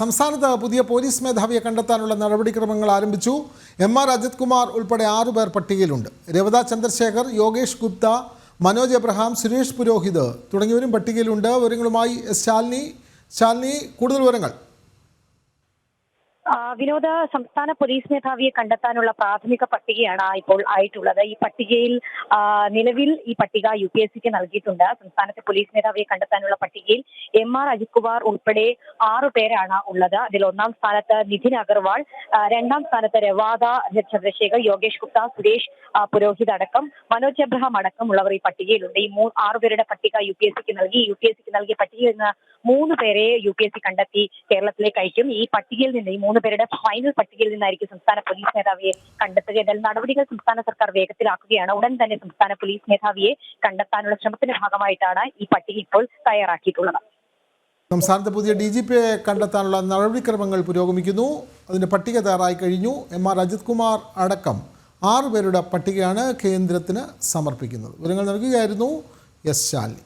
സംസ്ഥാനത്ത് പുതിയ പോലീസ് മേധാവിയെ കണ്ടെത്താനുള്ള നടപടിക്രമങ്ങൾ ആരംഭിച്ചു. എം ആർ അജിത് കുമാർ ഉൾപ്പെടെ ആറുപേർ പട്ടികയിലുണ്ട്. രവത ചന്ദ്രശേഖർ യോഗേഷ് ഗുപ്ത മനോജ് എബ്രഹാം സുരേഷ് പുരോഹിത് തുടങ്ങിയവരും പട്ടികയിലുണ്ട്. വിവരങ്ങളുമായി എസ് ശാലിനി. ശാലിനി കൂടുതൽ വിവരങ്ങൾ. വിനോദ സംസ്ഥാന പോലീസ് മേധാവിയെ കണ്ടെത്താനുള്ള പ്രാഥമിക പട്ടികയാണ് ഇപ്പോൾ ആയിട്ടുള്ളത്. ഈ പട്ടികയിൽ നിലവിൽ ഈ പട്ടിക യു പി എസ് സിക്ക് നൽകിയിട്ടുണ്ട്. സംസ്ഥാനത്തെ പോലീസ് മേധാവിയെ കണ്ടെത്താനുള്ള പട്ടികയിൽ എം ആർ അജിത് കുമാർ ഉൾപ്പെടെ ആറു പേരാണ് ഉള്ളത്. അതിൽ ഒന്നാം സ്ഥാനത്ത് നിതിൻ അഗർവാൾ രണ്ടാം സ്ഥാനത്ത് രവാദ ചന്ദ്രശേഖർ യോഗേഷ് ഗുപ്ത സുരേഷ് പുരോഹിത് അടക്കം മനോജ് എബ്രഹാം അടക്കമുള്ളവർ ഈ പട്ടികയിലുണ്ട്. ഈ ആറു പേരുടെ പട്ടിക യു പി എസ് സിക്ക് നൽകി. യു പി എസ് സിക്ക് നൽകിയ പട്ടികയിൽ നിന്ന് മൂന്ന് പേരെ യു പി എസ് സി കണ്ടെത്തി കേരളത്തിലേക്ക് അയക്കും. ഈ പട്ടികയിൽ നിന്ന് ഈ മൂന്ന് പേരുടെ ഫൈനൽ പട്ടികയിൽ നിന്നായിരിക്കും സംസ്ഥാന പോലീസ് മേധാവിയെ കണ്ടെത്തുക. എന്നാൽ നടപടികൾ സംസ്ഥാന സർക്കാർ വേഗത്തിലാക്കുകയാണ്. ഉടൻ തന്നെ സംസ്ഥാന പോലീസ് മേധാവിയെ കണ്ടെത്താനുള്ള ശ്രമത്തിന്റെ ഭാഗമായിട്ടാണ് ഈ പട്ടിക ഇപ്പോൾ തയ്യാറാക്കിയിട്ടുള്ളത്. സംസ്ഥാനത്ത് പുതിയ ഡി ജി പിയെ കണ്ടെത്താനുള്ള നടപടിക്രമങ്ങൾ പുരോഗമിക്കുന്നു. അതിന്റെ പട്ടിക തയ്യാറായി കഴിഞ്ഞു. എം ആർ അജിത് കുമാർ അടക്കം ആറു പേരുടെ പട്ടികയാണ് കേന്ദ്രത്തിന് സമർപ്പിക്കുന്നത്. വിവരങ്ങൾ നൽകുകയായിരുന്നു എസ് ശാലിനി.